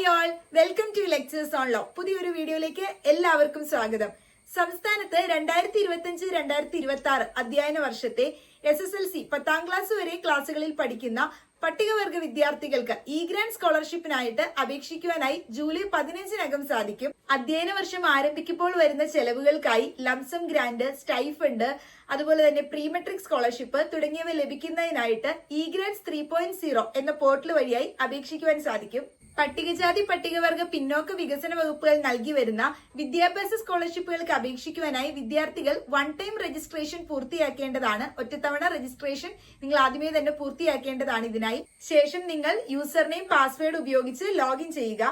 Hi all welcome to lectures on law പുതിയൊരു വീഡിയോയിലേക്ക് എല്ലാവർക്കും സ്വാഗതം. സംസ്ഥാനത്ത് രണ്ടായിരത്തി ഇരുപത്തിയഞ്ച് രണ്ടായിരത്തി ഇരുപത്തി ആറ് അധ്യയന വർഷത്തെ എസ് എസ് എൽ സി പത്താം ക്ലാസ് വരെ ക്ലാസ്സുകളിൽ പഠിക്കുന്ന പട്ടികവർഗ വിദ്യാർത്ഥികൾക്ക് ഇ ഗ്രാൻഡ് സ്കോളർഷിപ്പിനായിട്ട് അപേക്ഷിക്കുവാനായി ജൂലൈ പതിനഞ്ചിനകം സാധിക്കും. അധ്യയന വർഷം ആരംഭിക്കുമ്പോൾ വരുന്ന ചെലവുകൾക്കായി ലംസം ഗ്രാൻഡ് സ്റ്റൈഫണ്ട് അതുപോലെ തന്നെ പ്രീമെട്രിക് സ്കോളർഷിപ്പ് തുടങ്ങിയവ ലഭിക്കുന്നതിനായിട്ട് e grants three point zero എന്ന പോർട്ടൽ വഴിയായി അപേക്ഷിക്കുവാൻ സാധിക്കും. പട്ടികജാതി പട്ടികവർഗ പിന്നോക്ക വികസന വകുപ്പുകൾ നൽകി വരുന്ന വിദ്യാഭ്യാസ സ്കോളർഷിപ്പുകൾക്ക് അപേക്ഷിക്കുവാനായി വിദ്യാർത്ഥികൾ വൺ ടൈം രജിസ്ട്രേഷൻ പൂർത്തിയാക്കേണ്ടതാണ്. ഒറ്റത്തവണ രജിസ്ട്രേഷൻ നിങ്ങൾ ആദ്യമേ തന്നെ പൂർത്തിയാക്കേണ്ടതാണ് ഇതിനായി. ശേഷം നിങ്ങൾ യൂസർ നെയിം പാസ്വേഡ് ഉപയോഗിച്ച് ലോഗിൻ ചെയ്യുക.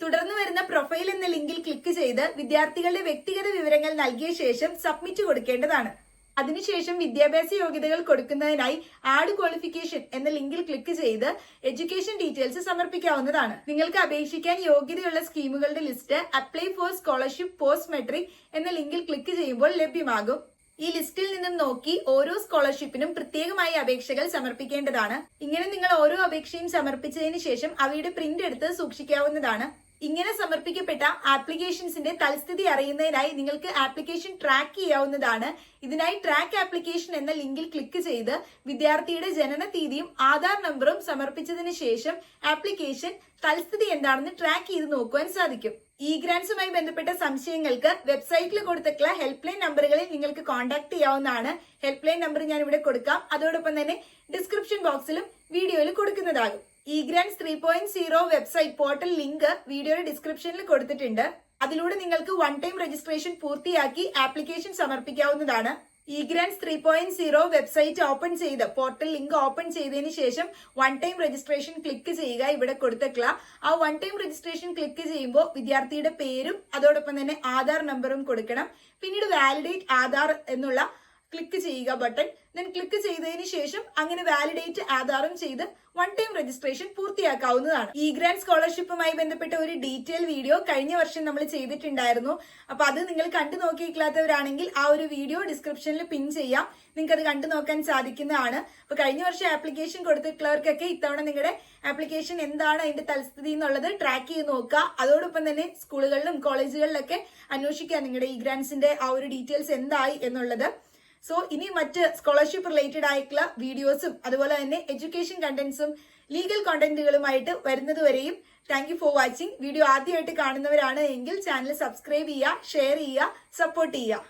തുടർന്ന് വരുന്ന പ്രൊഫൈൽ എന്ന ലിങ്കിൽ ക്ലിക്ക് ചെയ്ത് വിദ്യാർത്ഥികളുടെ വ്യക്തിഗത വിവരങ്ങൾ നൽകിയ ശേഷം സബ്മിറ്റ് കൊടുക്കേണ്ടതാണ്. അതിനുശേഷം വിദ്യാഭ്യാസ യോഗ്യതകൾ കൊടുക്കുന്നതിനായി ആഡ് ക്വാളിഫിക്കേഷൻ എന്ന ലിങ്കിൽ ക്ലിക്ക് ചെയ്ത് എഡ്യൂക്കേഷൻ ഡീറ്റെയിൽസ് സമർപ്പിക്കാവുന്നതാണ്. നിങ്ങൾക്ക് അപേക്ഷിക്കാൻ യോഗ്യതയുള്ള സ്കീമുകളുടെ list apply for scholarship post matric എന്ന ലിങ്കിൽ ക്ലിക്ക് ചെയ്യുമ്പോൾ ലഭ്യമാകും. ഈ ലിസ്റ്റിൽ നിന്നും നോക്കി ഓരോ സ്കോളർഷിപ്പിനും പ്രത്യേകമായി അപേക്ഷകൾ സമർപ്പിക്കേണ്ടതാണ്. ഇങ്ങനെ നിങ്ങൾ ഓരോ അപേക്ഷയും സമർപ്പിച്ചതിന് ശേഷം അവയുടെ പ്രിന്റ് എടുത്ത് സൂക്ഷിക്കാവുന്നതാണ്. ഇങ്ങനെ സമർപ്പിക്കപ്പെട്ട ആപ്ലിക്കേഷൻസിന്റെ തൽസ്ഥിതി അറിയുന്നതിനായി നിങ്ങൾക്ക് ആപ്ലിക്കേഷൻ ട്രാക്ക് ചെയ്യാവുന്നതാണ്. ഇതിനായി ട്രാക്ക് ആപ്ലിക്കേഷൻ എന്ന ലിങ്കിൽ ക്ലിക്ക് ചെയ്ത് വിദ്യാർത്ഥിയുടെ ജനന തീയതിയും ആധാർ നമ്പറും സമർപ്പിച്ചതിന് ശേഷം ആപ്ലിക്കേഷൻ തൽസ്ഥിതി എന്താണെന്ന് ട്രാക്ക് ചെയ്ത് നോക്കുവാൻ സാധിക്കും. ഇ ഗ്രാൻസുമായി ബന്ധപ്പെട്ട സംശയങ്ങൾക്ക് വെബ്സൈറ്റിൽ കൊടുത്തിട്ടുള്ള ഹെൽപ്പ് ലൈൻ നമ്പറുകളിൽ നിങ്ങൾക്ക് കോൺടാക്ട് ചെയ്യാവുന്നതാണ്. ഹെൽപ്പ് ലൈൻ നമ്പർ ഞാൻ ഇവിടെ കൊടുക്കാം. അതോടൊപ്പം തന്നെ ഡിസ്ക്രിപ്ഷൻ ബോക്സിലും വീഡിയോയിൽ കൊടുക്കുന്നതാകും. E grants three point zero website portal link വീഡിയോയുടെ ഡിസ്ക്രിപ്ഷനിൽ കൊടുത്തിട്ടുണ്ട്. അതിലൂടെ നിങ്ങൾക്ക് വൺ ടൈം രജിസ്ട്രേഷൻ പൂർത്തിയാക്കി application സമർപ്പിക്കാവുന്നതാണ്. E grants three point zero website open ചെയ്ത് പോർട്ടൽ ലിങ്ക് ഓപ്പൺ ചെയ്തതിന് ശേഷം വൺ ടൈം രജിസ്ട്രേഷൻ ക്ലിക്ക് ചെയ്യുക ഇവിടെ കൊടുത്തിട്ടുള്ള. ആ വൺ ടൈം രജിസ്ട്രേഷൻ ക്ലിക്ക് ചെയ്യുമ്പോൾ വിദ്യാർത്ഥിയുടെ പേരും അതോടൊപ്പം തന്നെ ആധാർ നമ്പറും കൊടുക്കണം. പിന്നീട് വാലിഡേറ്റ് ആധാർ എന്നുള്ള ക്ലിക്ക് ചെയ്യുക ബട്ടൺ ദെൻ ക്ലിക്ക് ചെയ്തതിന് ശേഷം അങ്ങനെ വാലിഡേറ്റ് ആധാറും ചെയ്ത് വൺ ടൈം രജിസ്ട്രേഷൻ പൂർത്തിയാക്കാവുന്നതാണ്. ഇ ഗ്രാൻഡ് സ്കോളർഷിപ്പുമായി ബന്ധപ്പെട്ട ഒരു ഡീറ്റെയിൽ വീഡിയോ കഴിഞ്ഞ വർഷം നമ്മൾ ചെയ്തിട്ടുണ്ടായിരുന്നു. അപ്പൊ അത് നിങ്ങൾ കണ്ടു നോക്കിയിട്ടില്ലാത്തവരാണെങ്കിൽ ആ ഒരു വീഡിയോ ഡിസ്ക്രിപ്ഷനിൽ പിൻ ചെയ്യാം. നിങ്ങൾക്ക് അത് കണ്ടു നോക്കാൻ സാധിക്കുന്നതാണ്. അപ്പൊ കഴിഞ്ഞ വർഷം ആപ്ലിക്കേഷൻ കൊടുത്തിട്ടുള്ളവർക്കൊക്കെ ഇത്തവണ നിങ്ങളുടെ ആപ്ലിക്കേഷൻ എന്താണ് അതിന്റെ തൽസ്ഥിതി എന്നുള്ളത് ട്രാക്ക് ചെയ്ത് നോക്കുക. അതോടൊപ്പം തന്നെ സ്കൂളുകളിലും കോളേജുകളിലൊക്കെ അന്വേഷിക്കുക നിങ്ങളുടെ ഇ ഗ്രാൻസിന്റെ ആ ഒരു ഡീറ്റെയിൽസ് എന്തായി എന്നുള്ളത്. സോ ഇനി മറ്റ് സ്കോളർഷിപ്പ് റിലേറ്റഡ് ആയിട്ടുള്ള വീഡിയോസും അതുപോലെ തന്നെ എഡ്യൂക്കേഷൻ കണ്ടന്റ്സും ലീഗൽ കണ്ടന്റുകളുമായിട്ട് വരുന്നതുവരെയും thank you for watching video ആദ്യമായിട്ട് കാണുന്നവരാണ് എങ്കിൽ ചാനൽ സബ്സ്ക്രൈബ് ചെയ്യുക ഷെയർ ചെയ്യുക സപ്പോർട്ട് ചെയ്യുക.